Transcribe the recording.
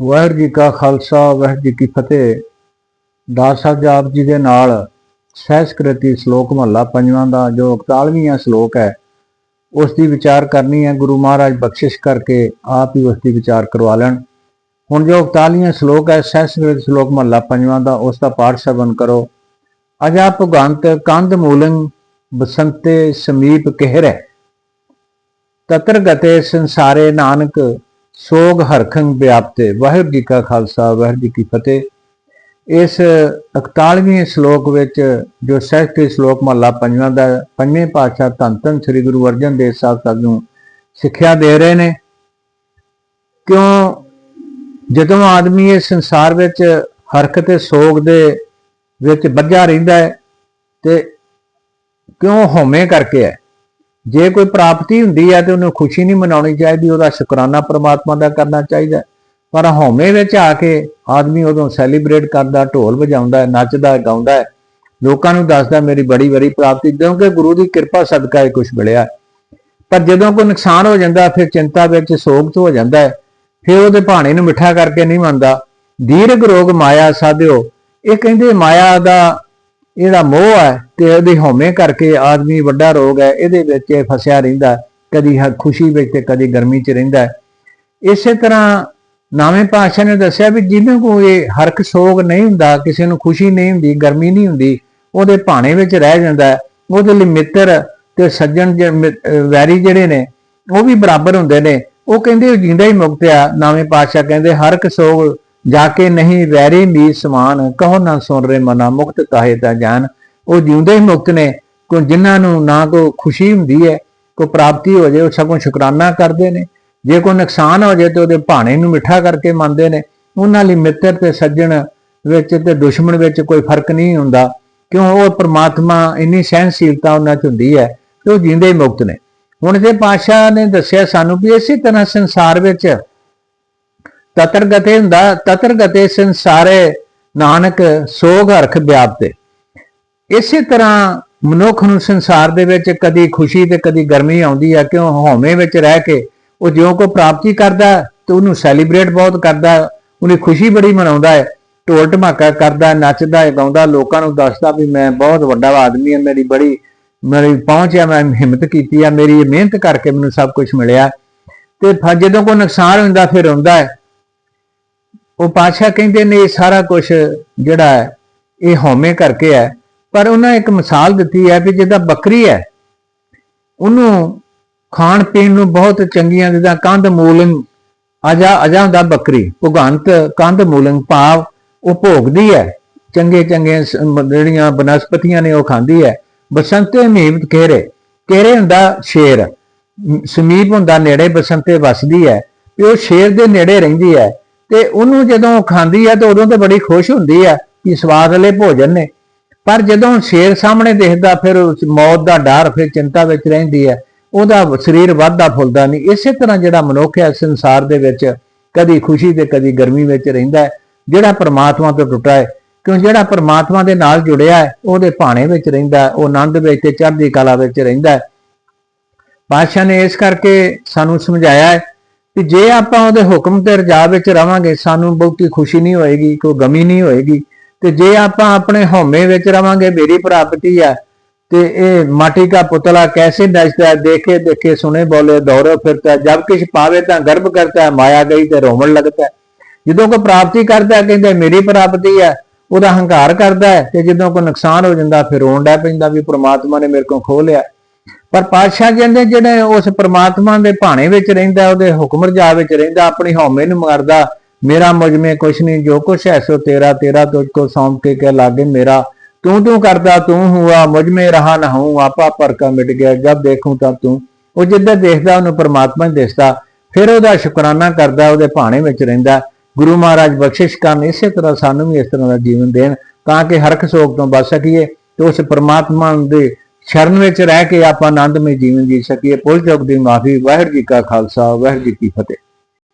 ਵਾਹਿਗੁਰੂ ਜੀ ਕਾ ਖਾਲਸਾ, ਵਾਹਿਗੁਰੂ ਜੀ ਕੀ ਫਤਿਹ। ਦਾਸ ਸਾਹਿਬ ਆਪ ਜੀ ਦੇ ਨਾਲ ਸਹਿਸਕ੍ਰਿਤੀ ਸ਼ਲੋਕ ਮਹੱਲਾ ਪੰਜਵਾਂ ਦਾ, ਜੋ 41ਵਾਂ ਸ਼ਲੋਕ ਹੈ, ਉਸ ਦੀ ਵਿਚਾਰ ਕਰਨੀ ਹੈ। ਗੁਰੂ ਮਹਾਰਾਜ ਬਖਸ਼ਿਸ਼ ਕਰਕੇ ਆਪ ਹੀ ਉਸ ਦੀ ਵਿਚਾਰ ਕਰਵਾ ਲੈਣ। ਹੁਣ ਜੋ 41ਵਾਂ ਸ਼ਲੋਕ ਹੈ, ਸਹਿਸਕ੍ਰਿਤ ਸ਼ਲੋਕ ਮਹੱਲਾ ਪੰਜਵਾਂ ਦਾ, ਉਸ ਦਾ ਪਾਠ ਸ਼ਰਵਨ ਕਰੋ। ਅਜਾ ਭਗੰਤ ਕੰਧ ਮੂਲੰ ਬਸੰਤੇ ਸਮੀਪ ਕਹਿਰੈ। ਤਤਰ ਗਤੇ ਸੰਸਾਰੇ ਨਾਨਕ ਸੋਗ ਹਰਖੰਗ ਵਿਆਪਤੇ। ਵਾਹਿਗੁਰੂ ਜੀ ਕਾ ਖਾਲਸਾ, ਵਾਹਿਗੁਰੂ ਜੀ ਕੀ ਫਤਿਹ। ਇਸ 41ਵੇਂ ਸ਼ਲੋਕ ਵਿੱਚ, ਜੋ ਸਹਿਸਤੀ ਸ਼ਲੋਕ ਮਹੱਲਾ ਪੰਜਵਾਂ ਦਾ, ਪੰਜਵੇਂ ਪਾਤਸ਼ਾਹ ਧੰਨ ਧੰਨ ਸ੍ਰੀ ਗੁਰੂ ਅਰਜਨ ਦੇਵ ਸਾਹਿਬ ਸਾਹਿਬ ਨੂੰ ਸਿੱਖਿਆ ਦੇ ਰਹੇ ਨੇ। ਕਿਉਂ? ਜਦੋਂ ਆਦਮੀ ਇਸ ਸੰਸਾਰ ਵਿੱਚ ਹਰਖ ਤੇ ਸੋਗ ਦੇ ਵਿੱਚ ਵੱਜਾ ਰਹਿੰਦਾ ਹੈ ਤੇ ਕਿਉਂ ਹਉਮੈ ਕਰਕੇ ਹੈ? ਜੇ ਕੋਈ ਪ੍ਰਾਪਤੀ ਹੁੰਦੀ ਹੈ ਤੇ ਉਹਨੂੰ ਖੁਸ਼ੀ ਨਹੀਂ ਮਨਾਉਣੀ ਚਾਹੀਦੀ, ਉਹਦਾ ਸ਼ੁਕਰਾਨਾ ਪ੍ਰਮਾਤਮਾ ਦਾ ਕਰਨਾ ਚਾਹੀਦਾ। ਪਰ ਹਉਮੈ ਵਿੱਚ ਆ ਕੇ ਆਦਮੀ ਉਦੋਂ ਸੈਲੀਬ੍ਰੇਟ ਕਰਦਾ, ਢੋਲ ਵਜਾਉਂਦਾ, ਨੱਚਦਾ, ਗਾਉਂਦਾ ਲੋਕਾਂ ਨੂੰ ਦੱਸਦਾ, ਮੇਰੀ ਬੜੀ ਬੜੀ ਪ੍ਰਾਪਤੀ। ਕਿਉਂਕਿ ਗੁਰੂ ਦੀ ਕਿਰਪਾ ਸਦਕਾ ਇਹ ਕੁਝ ਮਿਲਿਆ। ਪਰ ਜਦੋਂ ਕੋਈ ਨੁਕਸਾਨ ਹੋ ਜਾਂਦਾ, ਫਿਰ ਚਿੰਤਾ ਵਿੱਚ ਸੋਗ ਤੋਂ ਹੋ ਜਾਂਦਾ ਫਿਰ ਉਹਦੇ ਭਾਣੇ ਨੂੰ ਮਿੱਠਾ ਕਰਕੇ ਨਹੀਂ ਮੰਨਦਾ। ਦੀਰਗ ਰੋਗ ਮਾਇਆ, ਸਾਧਿਓ, ਇਹ ਕਹਿੰਦੇ ਮਾਇਆ ਦਾ, ਇਹਦਾ ਮੋਹ ਹੈ। ਤੇ ਇਹਦੀ ਹਉਮੈ ਕਰਕੇ ਆਦਮੀ ਵੱਡਾ ਰੋਗ ਹੈ, ਇਹਦੇ ਵਿੱਚ ਇਹ ਫਸਿਆ ਰਹਿੰਦਾ ਕਦੀ ਹ- ਖੁਸ਼ੀ ਵਿੱਚ ਤੇ ਕਦੀ ਗਰਮੀ 'ਚ ਰਹਿੰਦਾ ਇਸੇ ਤਰ੍ਹਾਂ ਨਾਵੇਂ ਪਾਤਸ਼ਾਹ ਨੇ ਦੱਸਿਆ ਵੀ ਜਿਹਨੂੰ ਕੋਈ ਹਰਕ ਸੋਗ ਨਹੀਂ ਹੁੰਦਾ, ਕਿਸੇ ਨੂੰ ਖੁਸ਼ੀ ਨਹੀਂ ਹੁੰਦੀ, ਗਰਮੀ ਨਹੀਂ ਹੁੰਦੀ, ਉਹਦੇ ਭਾਣੇ ਵਿੱਚ ਰਹਿ ਜਾਂਦਾ ਉਹਦੇ ਲਈ ਮਿੱਤਰ ਤੇ ਸੱਜਣ ਜਿਹੜੇ ਵੈਰੀ ਜਿਹੜੇ ਨੇ, ਉਹ ਵੀ ਬਰਾਬਰ ਹੁੰਦੇ ਨੇ। ਉਹ ਕਹਿੰਦੇ ਉਹ ਜਿੰਦਾ ਹੀ ਮੁਕਤ ਆ, ਨਾਵੇਂ ਪਾਤਸ਼ਾਹ ਕਹਿੰਦੇ ਹਰਕ ਸੋਗ ਜਾ ਕੇ ਨਹੀਂ, ਵੈਰੀ ਮੀ ਸਮਾਨ, ਕਹੋ ਨਾ ਸੁਣ ਰੇ ਮਨਾ, ਮੁਕਤ ਕਾਹੇ ਤਾਂ ਜਾਨ। ਉਹ ਜਿਉਂਦੇ ਹੀ ਮੁਕਤ ਨੇ ਕੋ ਜਿਨ੍ਹਾਂ ਨੂੰ ਨਾ ਕੋ ਖੁਸ਼ੀ ਹੁੰਦੀ ਹੈ ਕੋ ਪ੍ਰਾਪਤੀ ਹੋ ਜਾਏ, ਉਹ ਸਗੋਂ ਸ਼ੁਕਰਾਨਾ ਕਰਦੇ ਨੇ। ਜੇ ਕੋਈ ਨੁਕਸਾਨ ਹੋ ਜਾਏ ਤੇ ਉਹਦੇ ਭਾਣੇ ਨੂੰ ਮਿੱਠਾ ਕਰਕੇ ਮੰਨਦੇ ਨੇ। ਉਹਨਾਂ ਲਈ ਮਿੱਤਰ ਤੇ ਸੱਜਣ ਵਿੱਚ ਤੇ ਦੁਸ਼ਮਣ ਵਿੱਚ ਕੋਈ ਫ਼ਰਕ ਨਹੀਂ ਹੁੰਦਾ। ਕਿਉਂ ਉਹ ਪ੍ਰਮਾਤਮਾ ਇੰਨੀ ਸਹਿਨਸ਼ੀਲਤਾ ਉਹਨਾਂ 'ਚ ਹੁੰਦੀ ਹੈ ਕਿ ਉਹ ਜਿੰਦੇ ਹੀ ਮੁਕਤ ਨੇ। ਹੁਣ ਜੇ ਪਾਤਸ਼ਾਹ ਨੇ ਦੱਸਿਆ ਸਾਨੂੰ ਵੀ ਇਸੇ ਤਰ੍ਹਾਂ ਸੰਸਾਰ ਵਿੱਚ ਤਤਰ ਹੁੰਦਾ ਤਤਰ ਗਤੇ ਸੰਸਾਰੇ ਨਾਨਕ ਸੋਗ ਹਰਖ ਵਿਆਪਤੇ। ਇਸੇ ਤਰ੍ਹਾਂ ਮਨੁੱਖ ਨੂੰ ਸੰਸਾਰ ਦੇ ਵਿੱਚ ਕਦੀ ਖੁਸ਼ੀ ਤੇ ਕਦੀ ਗਰਮੀ ਆਉਂਦੀ ਹੈ ਕਿਉਂ ਹਉਮੈ ਵਿੱਚ ਰਹਿ ਕੇ ਉਹ ਜਿਉਂ ਕੋ ਪ੍ਰਾਪਤੀ ਕਰਦਾ ਹੈ, ਤੇ ਉਹਨੂੰ ਸੈਲੀਬ੍ਰੇਟ ਬਹੁਤ ਕਰਦਾ ਹੈ, ਉਹਦੀ ਖੁਸ਼ੀ ਬੜੀ ਮਨਾਉਂਦਾ ਹੈ ਢੋਲ ਢਮਾਕਾ ਕਰਦਾ ਨੱਚਦਾ ਗਾਉਂਦਾ ਲੋਕਾਂ ਨੂੰ ਦੱਸਦਾ ਵੀ ਮੈਂ ਬਹੁਤ ਵੱਡਾ ਆਦਮੀ ਹਾਂ ਮੇਰੀ ਬੜੀ ਮੇਰੀ ਪਹੁੰਚ ਆ ਮੈਂ ਹਿੰਮਤ ਕੀਤੀ ਆ ਮੇਰੀ ਇਹ ਮਿਹਨਤ ਕਰਕੇ ਮੈਨੂੰ ਸਭ ਕੁਝ ਮਿਲਿਆ। ਤੇ ਫਿਰ ਜਦੋਂ ਕੋਈ ਨੁਕਸਾਨ ਹੁੰਦਾ ਫਿਰ ਹੁੰਦਾ ਹੈ। ਉਹ ਪਾਤਸ਼ਾਹ ਕਹਿੰਦੇ ਨੇ ਇਹ ਸਾਰਾ ਕੁਝ ਜਿਹੜਾ ਹੈ ਇਹ ਹਉਮੈ ਕਰਕੇ ਹੈ। ਪਰ ਉਹਨਾਂ ਇੱਕ ਮਿਸਾਲ ਦਿੱਤੀ ਹੈ ਵੀ ਜਿੱਦਾਂ ਬੱਕਰੀ ਹੈ, ਉਹਨੂੰ ਖਾਣ ਪੀਣ ਨੂੰ ਬਹੁਤ ਚੰਗੀਆਂ ਜਿੱਦਾਂ ਕੰਧ ਮੂਲੰ, ਅਜਾ ਅਜਾ ਦਾ ਬੱਕਰੀ, ਭੁਗੰਤ, ਕੰਧ ਮੂਲੰ ਭਾਵ ਉਹ ਭੋਗਦੀ ਹੈ। ਚੰਗੇ ਚੰਗੇ ਜਿਹੜੀਆਂ ਬਨਸਪਤੀਆਂ ਨੇ ਉਹ ਖਾਂਦੀ ਹੈ। ਬਸੰਤੇ ਮਹੀਮਤ ਕਹਿਰੇ ਕਹਿਰੇ ਹੁੰਦਾ ਸ਼ੇਰ, ਸਮੀਪ ਹੁੰਦਾ ਨੇੜੇ ਬਸੰਤੇ ਵਸਦੀ ਹੈ, ਤੇ ਉਹ ਸ਼ੇਰ ਦੇ ਨੇੜੇ ਰਹਿੰਦੀ ਹੈ। ਤੇ ਉਹਨੂੰ ਜਦੋਂ ਖਾਂਦੀ ਹੈ, ਤਾਂ ਉਦੋਂ ਤਾਂ ਬੜੀ ਖੁਸ਼ ਹੁੰਦੀ ਹੈ ਕਿ ਸਵਾਦ ਵਾਲੇ ਭੋਜਨ ਨੇ। ਪਰ ਜਦੋਂ ਸ਼ੇਰ ਸਾਹਮਣੇ ਦੇਖਦਾ, ਫਿਰ ਮੌਤ ਦਾ ਡਰ, ਫਿਰ ਚਿੰਤਾ ਵਿੱਚ ਰਹਿੰਦੀ ਹੈ। ਉਹਦਾ ਸਰੀਰ ਵੱਧਦਾ ਫੁੱਲਦਾ ਨਹੀਂ। ਇਸੇ ਤਰ੍ਹਾਂ ਜਿਹੜਾ ਮਨੁੱਖ ਹੈ, ਸੰਸਾਰ ਦੇ ਵਿੱਚ ਕਦੀ ਖੁਸ਼ੀ ਤੇ ਕਦੀ ਗਰਮੀ ਵਿੱਚ ਰਹਿੰਦਾ ਹੈ, ਜਿਹੜਾ ਪਰਮਾਤਮਾ ਤੋਂ ਟੁੱਟਾ ਹੈ। ਕਿਉਂ? ਜਿਹੜਾ ਪਰਮਾਤਮਾ ਦੇ ਨਾਲ ਜੁੜਿਆ ਹੈ, ਉਹਦੇ ਭਾਣੇ ਵਿੱਚ ਰਹਿੰਦਾ ਉਹ ਆਨੰਦ ਵਿੱਚ ਤੇ ਚੜ੍ਹਦੀ ਕਲਾ ਵਿੱਚ ਰਹਿੰਦਾ ਪਾਤਸ਼ਾਹ ਨੇ ਇਸ ਕਰਕੇ ਸਾਨੂੰ ਸਮਝਾਇਆ ਹੈ ਕਿ ਜੇ ਆਪਾਂ ਉਹਦੇ ਹੁਕਮ ਤੇ ਰਜਾ ਵਿੱਚ ਰਵਾਂਗੇ, ਸਾਨੂੰ ਬਹੁਤੀ ਖੁਸ਼ੀ ਨਹੀਂ ਹੋਏਗੀ, ਕੋਈ ਗਮੀ ਨਹੀਂ ਹੋਏਗੀ। ਤੇ ਜੇ ਆਪਾਂ ਆਪਣੇ ਹਉਮੈ ਵਿੱਚ ਰਵਾਂਗੇ, ਮੇਰੀ ਪ੍ਰਾਪਤੀ ਹੈ, ਤੇ ਇਹ ਮਾਟੀ ਦਾ ਪੁਤਲਾ ਕੈਸੇ ਨੱਚਦਾ ਦੇਖੇ ਦੇਖੇ ਸੁਣੇ ਬੋਲੇ ਦੌੜੋ ਫਿਰਦਾ ਜਦ ਕਿਛ ਪਾਵੇ ਤਾਂ ਗਰਭ ਕਰਦਾ ਮਾਇਆ ਗਈ ਤੇ ਰੋਮਣ ਲੱਗਦਾ ਜਦੋਂ ਕੋ ਪ੍ਰਾਪਤੀ ਕਰਦਾ ਕਹਿੰਦਾ ਮੇਰੀ ਪ੍ਰਾਪਤੀ ਹੈ, ਉਹਦਾ ਹੰਕਾਰ ਕਰਦਾ ਹੈ ਤੇ ਜਦੋਂ ਕੋ ਨੁਕਸਾਨ ਹੋ ਜਾਂਦਾ, ਫਿਰ ਰੋਂਦਾ ਪੈਂਦਾ ਵੀ ਪ੍ਰਮਾਤਮਾ ਨੇ ਮੇਰੇ ਕੋਲ ਖੋ ਲਿਆ। ਪਰ ਪਾਤਸ਼ਾਹ ਕਹਿੰਦੇ ਜਿਹੜੇ ਉਸ ਪ੍ਰਮਾਤਮਾ ਦੇ ਭਾਣੇ ਵਿੱਚ ਰਹਿੰਦਾ, ਉਹਦੇ ਹੁਕਮ ਰਜਾ ਵਿੱਚ ਰਹਿੰਦਾ, ਆਪਣੀ ਹਉਮੈ ਨੂੰ ਮਾਰਦਾ ਮੇਰਾ ਮੁਝ ਮੇ ਕੁਛ ਨਹੀਂ ਜੋ ਕੁਛ ਹੈ ਸੋ ਤੇਰਾ ਤੇਰਾ ਤੁਝ ਕੋ ਸੌਂਪ ਕੇ ਕਹਿ ਲਾਗੇ ਮੇਰਾ। ਤੂੰ ਤੂੰ ਕਰਦਾ, ਤੂੰ ਹੁਆ ਮੁਝ ਮੇ ਰਹਾ ਨਾ ਹੂੰ ਆਪਾ ਮਿਟ ਗਿਆ ਜਦ ਦੇਖੂੰ ਤਾਂ ਤੂੰ। ਉਹ ਜਿੱਦਾਂ ਦੇਖਦਾ, ਉਹਨੂੰ ਪਰਮਾਤਮਾ ਹੀ ਦਿਸਦਾ। ਫਿਰ ਉਹਦਾ ਸ਼ੁਕਰਾਨਾ ਕਰਦਾ, ਉਹਦੇ ਭਾਣੇ ਵਿੱਚ ਰਹਿੰਦਾ। ਗੁਰੂ ਮਹਾਰਾਜ ਬਖਸ਼ਿਸ਼ ਕਰਨ ਇਸੇ ਤਰ੍ਹਾਂ ਸਾਨੂੰ ਵੀ ਇਸ ਤਰ੍ਹਾਂ ਦਾ ਜੀਵਨ ਦੇਣ, ਤਾਂ ਕਿ ਹਰਖ ਸੋਗ ਤੋਂ ਬਚ ਸਕੀਏ ਤੇ ਉਸ ਪਰਮਾਤਮਾ ਦੇ ਸ਼ਰਨ ਵਿੱਚ ਰਹਿ ਕੇ ਆਪਾਂ ਆਨੰਦਮਈ ਜੀਵਨ ਜੀ ਸਕੀਏ। ਪੁੱਲ ਚੁੱਕ ਦੀ ਮਾਫੀ, ਵਾਹਿਗੁਰੂ ਜੀ ਕਾ ਖਾਲਸਾ, ਵਾਹਿਗੁਰੂ ਜੀ ਕੀ ਫਤਿਹ।